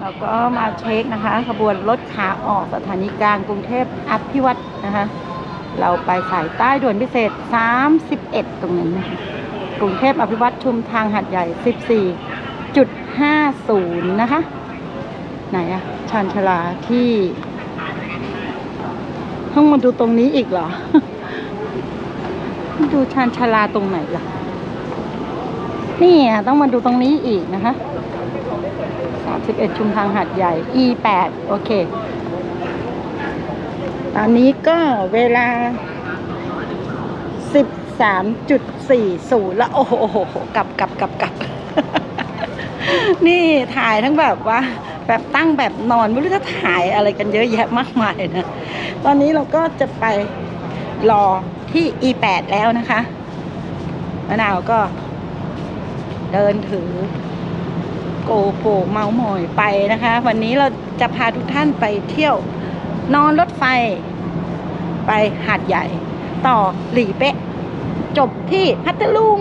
แล้วก็มาเช็คนะคะ ขบวนรถขาออกสถานีกลางกรุงเทพอภิวัตรนะคะ เราไปสายใต้ด่วนพิเศษ 31 ตรงนั้นนะคะกรุงเทพอภิวัตรชุมทางหัดใหญ่ 14.50 นะคะ ไหนอะชานชลาที่ต้องมาดูตรงนี้อีกเหรอ ดูชานชลาตรงไหนล่ะนี่อะต้องมาดูตรงนี้อีกนะคะ 31 ชุมทางหัดใหญ่ E8 โอเค ตอนนี้ก็เวลา 13.40 แล้วโอ้โหโอ้โหโอ้โหกลับกลับกลับกลับนี่ถ่ายทั้งแบบว่า แบบตั้งแบบนอน ไม่รู้จะถ่ายอะไรกันเยอะแยะมากมายนะ ตอนนี้เราก็จะไปรอที่ E8 แล้วนะคะมะนาวก็เดินถือ โกโปรเมาหมอยไปนะคะ วันนี้เราจะพาทุกท่านไปเที่ยวนอนรถไฟ ไปหาดใหญ่ ต่อหลีเป๊ะ จบที่พัทลุง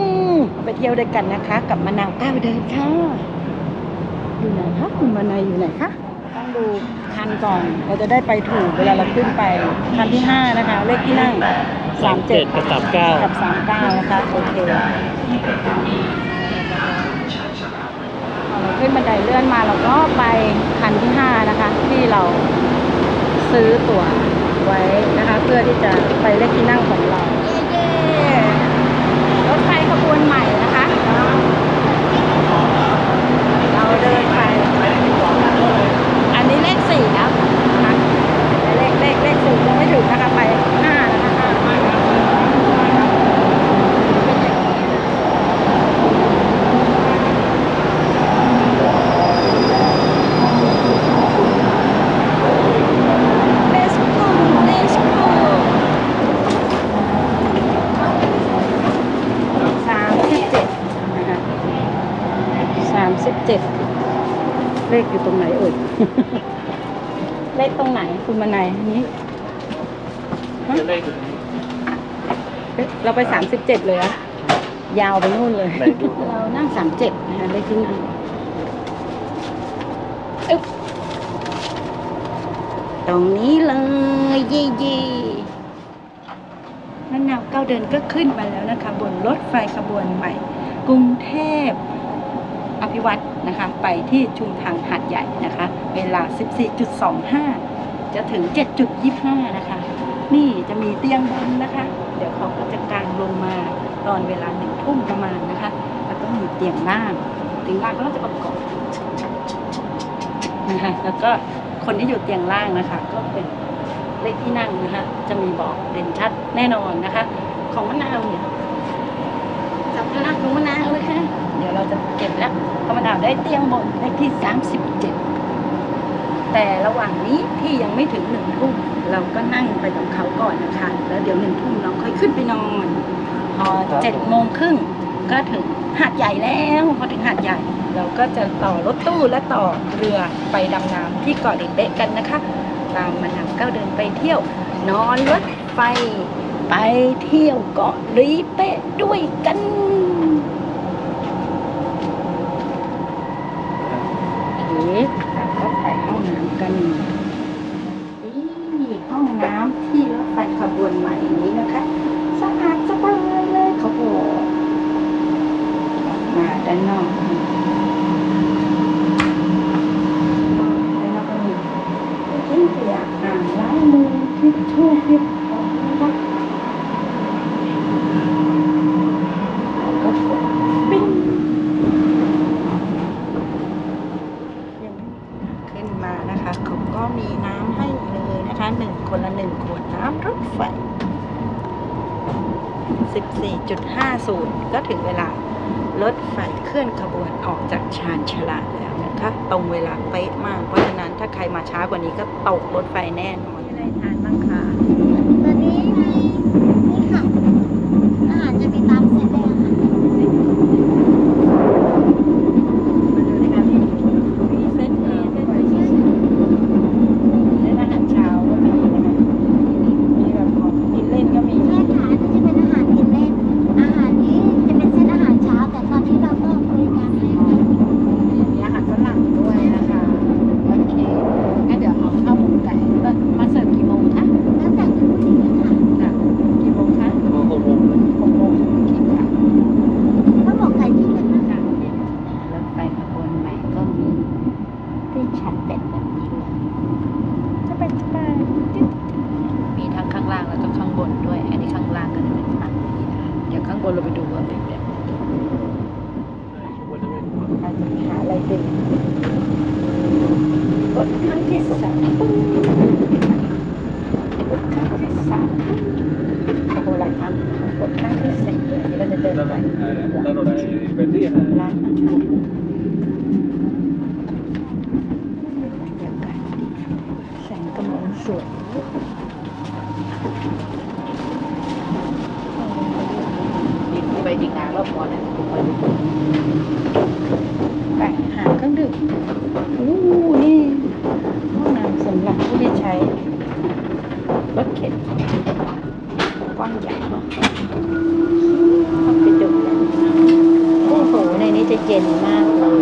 ไปเที่ยวด้วยกันนะคะ กับมะนาวก้าวเดินค่ะอยู่ไหนคะคุณมานายอยู่ไหนคะต้องดูคันก่อน เราจะได้ไปถูกเวลาเราขึ้นไปคันที่ห้านะคะ เลขที่นั่งสามเจ็ดกับสามเก้ากับสามเก้านะคะโอเค ขึ้นบันไดเลื่อนมาเราก็ไปคันที่ห้านะคะ ที่เราซื้อตั๋วไว้นะคะ เพื่อที่จะไปเลขที่นั่งของเรา เย้ๆรถไฟขบวนใหม่นะคะ เราเดินไป อันนี้เลขสี่แล้วนะคะเลขเลขเลขสี่ยังไม่ถึงนะคะ ไปห้านะคะห้าเป็นอย่างนี้ Let's go Let's go สามสิบเจ็ดนะคะสามสิบเจ็ดเลขอยู่ตรงไหนเอ่ย เลขตรงไหนคุณมานายอันนี้ฮะเอ๊ะเราไปสามสิบเจ็ดเลยอะยาวไปนู่นเลยไหนดูเรานั่งสามเจ็ดนะคะเลขที่นั่งอึ๊บตรงนี้เลยเย่เย่นั่นนาวก้าวเดินก็ขึ้นมาแล้วนะคะ บนรถไฟขบวนใหม่ กรุงเทพ อภิวัตรนะคะ ไปที่ชุมทางหาดใหญ่นะคะ เวลา 14.25 จะถึง 7.25 นะคะ นี่จะมีเตียงบนนะคะ เดี๋ยวเขาก็จะกางลงมาตอนเวลาหนึ่งทุ่มประมาณนะคะ แล้วก็มีเตียงล่างเตียงล่างก็จะประกอบนะคะแล้วก็คนที่อยู่เตียงล่างนะคะ ก็เป็นเลขที่นั่งนะคะ จะมีบอกเด่นชัดแน่นอนนะคะ ของมะนาวเนี่ยสัมภาระของมะนาวเลยค่ะ เดี๋ยวเราจะเก็บแล้วเพราะมะนาวได้เตียงบนเลขที่ 37 แต่ระหว่างนี้ที่ยังไม่ถึงหนึ่งทุ่มเราก็นั่งไปกับเขาก่อนนะคะ แล้วเดี๋ยวหนึ่งทุ่มเราค่อยขึ้นไปนอนพอเจ็ดโมงครึ่งก็ถึงหาดใหญ่แล้วพอถึงหาดใหญ่ เราก็จะต่อรถตู้และต่อเรือไปดำน้ำที่เกาะเด็กเป๊ะกันนะคะ ตามมะนาวก้าวเดินไปเที่ยว นอนรถไฟไปเที่ยวเกาะลีเป๊ะด้วยกัน รถไปห้องน้ำกันนี่ห้องน้ำที่รถไฟขบวนใหม่นี้นะคะสะอาดสบายเลยเขาบอกมาด้านนอกด้านนอกก็มีทิ้งขยะอ่างล้างมือทิชชู่เพียบพร้อมนะคะแล้วก็กดปิ้ง ขึ้นมานะคะเขาก็มีน้ำให้เลยนะคะหนึ่งคนละหนึ่งขวดน้ำรถไฟ 14.50 ก็ถึงเวลารถไฟเคลื่อนขบวนออกจากชานชลาแล้วนะคะตรงเวลาเป๊ะมาก เพราะฉะนั้นถ้าใครมาช้ากว่านี้ก็ตกรถไฟแน่นอนไม่ได้ทานบ้างคะ บนด้วย อันนี้ข้างล่างก็จะเป็นฝั่งนี้นะคะเดี๋ยวข้างบนเราไปดูว่าเป็นแบบไหนอาจจะมีปัญหาอะไรเป็ กว้างเนาะเข้าไปดูกันโอ้โหในนี้จะเย็นมากเลย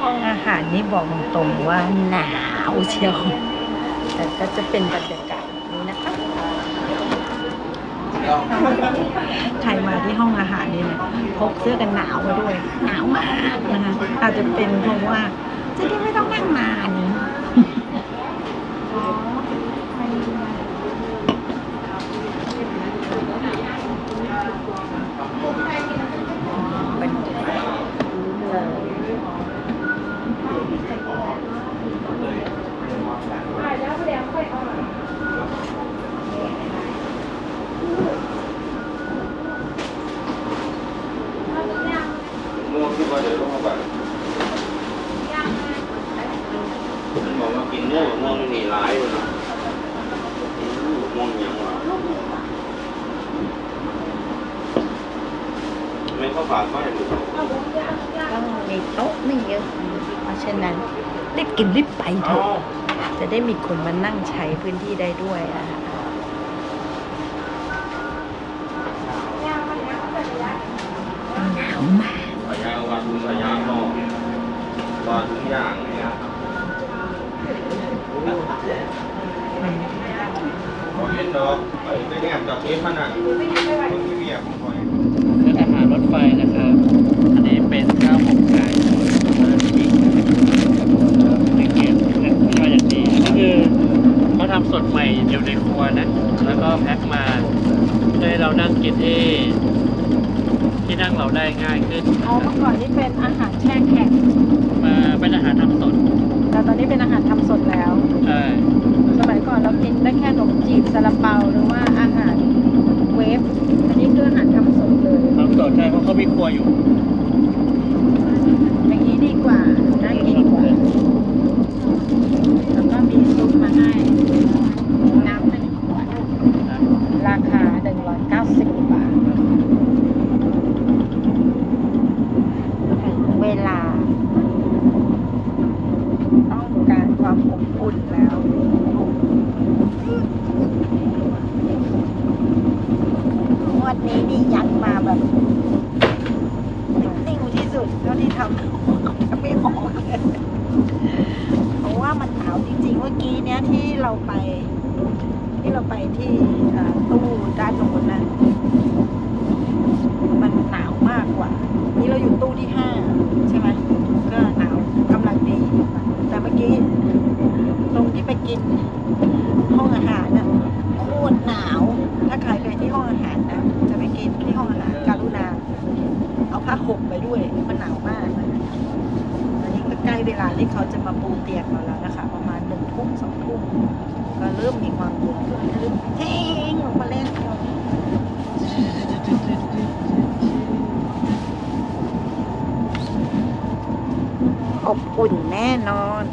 ห้องอาหารนี่บอกตรงๆว่าหนาวเชียว แต่ก็จะเป็นบรรยากาศนี้นะคะใครมาที่ห้องอาหารนี่เนี่ยพกเสื้อกันหนาวมาด้วย หนาวมากนะคะอาจจะเป็นเพราะว่าจะได้ไม่ต้องนั่งนานเป็นเลย ม่วงที่ว่าเดี๋ยวต้องมาบัตรบอกว่ากินม่วงม่วงนี่หนีร้ายเลยนะม่วงยังวะไม่เข้าปากก็ให้ดู ก็มีโต๊ะไม่ เยอะ เพราะฉะนั้นรีบกินรีบไปเถอะ จะได้มีคนมานั่งใช้พื้นที่ได้ด้วยอะคะหนาวมากพยาวันพยาหมอกวาทุกอย่างเนี่ยพอเห็นดอกไปไปแนบจากเทปมันอะคนที่เรียกผมคอยคืออาหารรถไฟนะครับ อันนี้เป็นข้าวหมกไก่เริ่มจริงเป็นเกียรติและก็อย่างดีอันนี้คือ เขาทำสดใหม่อยู่ในครัวนะ แล้วก็แพ็คมาเพื่อให้เรานั่งกินที่ที่นั่งเราได้ง่ายขึ้นอ๋อเมื่อก่อนนี่เป็นอาหารแช่แข็ง มาเป็นอาหารทำสด แต่ตอนนี้เป็นอาหารทำสดแล้ว ใช่ สมัยก่อนเรากินได้แค่ขนมจีบซาลาเปาหรือว่าอาหารเวฟ อันนี้คืออาหารทำสดเลย ทำสดใช่เพราะเขามีครัวอยู่ อย่างนี้ดีกว่า น่ากินกว่า แล้วก็มีซุปมาให้ น้ำหนึ่งขวด นะ ราคา 190 บาท ถึงเวลา ต้องการความอบอุ่นแล้ว งวดนี้นี่ยัดมาแบบนิ่งๆที่สุดเท่าที่ทำจะไม่ออกเลยเพราะ ว่ามันหนาวจริงๆเมื่อกี้เนี้ยที่เราไป ที่เราไปที่ตู้ด้านโน้นนะมันหนาวมากกว่า นี่เราอยู่ตู้ที่ห้าใช่ไหมก็หนาวกำลังดี แต่เมื่อกี้ตรงที่ไปกินห้องอาหารน่ะโคตรหนาว ถ้าใครไปที่ห้องอาหารนะจะไปกินที่ห้องอาหารการุณาเอาผ้าห่มไปด้วย มันหนาวมากนะอันนี้ก็ใก ล้เวลาที่เขาจะมาปูเตียงเราแล้วนะคะ ประมาณหนึ่งทุ่มสองทุ่มก็เริ่มมีความเย็นขึ้นเริ่มเท่งออกมาเล่นอบอุ่นแน่นอน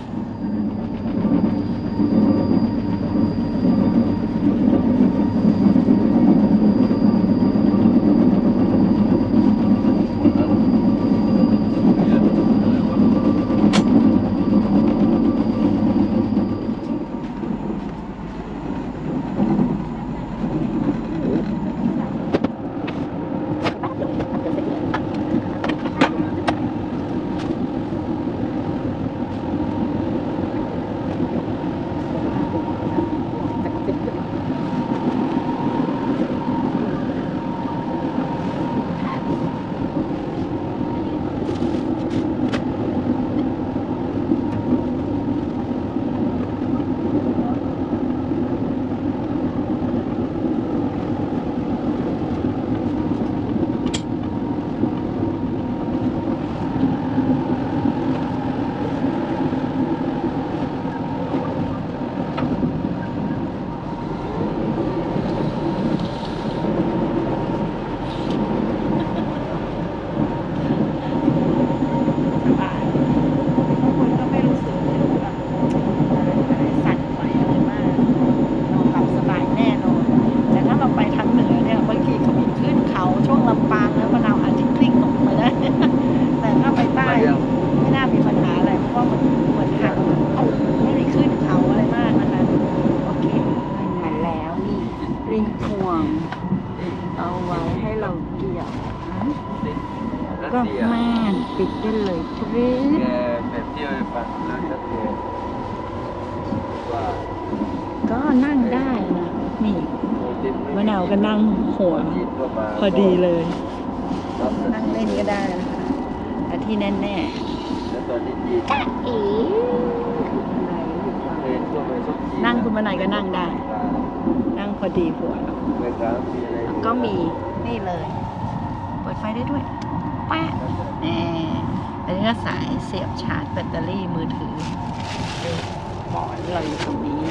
ม่านปิดได้เลยปรึ๊ดแกแบบที่เออปั๊มแล้วก็แกก็นั่งได้นะนี่มะนาวก็นั่งหัว พอดีเลย นั่งเล่นก็ได้นะคะแต่ที่แน่แล้นนี้จีนๆจ๊ะเอ๋เดินทั่วไปทุกจีนนั่งคุณมานายก็นั่งได้ นั่งพอดีหัวก็มีนี่เลย เปิดไฟได้ด้วย แป๊ะแน่อันนี้ก็สายเสียบชาร์จแบตเตอรี่มือถือบอกเราอยู่ตรงนี้